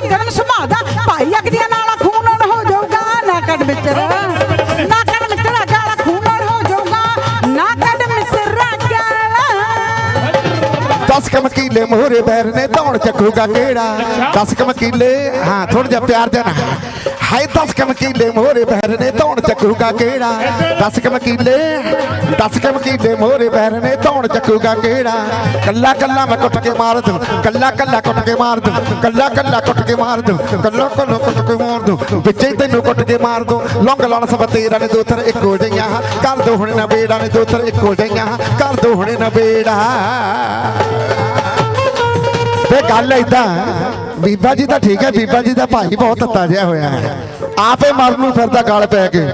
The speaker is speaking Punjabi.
ਦਾ ਕਰਮ ਸੁਭਾਅ ਦਾ। ਭਾਈ ਅਗਦੀਆਂ ਨਾਲ ਖੂਨ ਔਰ ਹੋ ਜਾਊਗਾ। ਨਾ ਕੱਢ ਮਿੱਤਰ ਦਸ ਕਮਕੀਲੇ ਮੋਹਰੇ ਬੈਰ ਨੇ ਧੌਣ ਚੱਕੂਗਾ ਕਿਹੜਾ? ਦਸ ਕਮਕੀਲੇ ਹਾਂ ਥੋੜਾ ਜਿਹਾ ਪਿਆਰ ਦੇਣਾ ਹਾਏ 10 ਕਮ ਕਿੱਲੇ ਮੋਹਰੇ ਬੈਰ ਨੇ, ਧੌਣ ਚੱਕੂਗਾ ਕਿਹੜਾ? 10 ਕਮ ਕਿੱਲੇ 10 ਕਮ ਕਿੱਲੇ ਮੋਹਰੇ ਬੈਰ ਨੇ, ਧੌਣ ਚੱਕੂਗਾ ਕਿਹੜਾ? ਕੱਲਾ ਕੱਲਾ ਮੈਂ ਕੁੱਟ ਕੇ ਮਾਰ ਦੂੰ, ਕੱਲਾ ਕੱਲਾ ਕੁੱਟ ਕੇ ਮਾਰ ਦੂੰ, ਕੱਲਾ ਕੱਲਾ ਕੁੱਟ ਕੇ ਮਾਰ ਦੂੰ, ਕੱਲਾ ਕੱਲਾ ਕੁੱਟ ਕੇ ਮਾਰ ਦੂੰ, ਵਿੱਚੇ ਤੈਨੂੰ ਕੁੱਟ ਕੇ ਮਾਰ ਦੂੰ। ਲੌਂਗ ਲਾਉਣ ਸਭ ਤੇਰਾ ਨੇ ਦੋ ਥਰ ਇੱਕੋ ਜਿਹੀਆਂ, ਕਰ ਦੋ ਹੁਣ ਨਾ ਬੇੜਾ ਨੇ ਦੋ ਥਰ ਇੱਕੋ ਜਿਹੀਆਂ, ਕਰ ਦੋ ਹੁਣ ਨਾ ਬੇੜਾ। ਤੇ ਗੱਲ ਏਦਾਂ ਬੀਬਾ ਜੀ ਤਾਂ ਠੀਕ ਹੈ, ਬੀਬਾ ਜੀ ਦਾ ਭਾਈ ਬਹੁਤ ਤੱਤਾ ਜਿਹਾ ਹੋਇਆ ਹੈ। ਆਪੇ ਮਰਨ ਨੂੰ ਫਿਰਦਾ ਗਲ ਪੈ ਕੇ।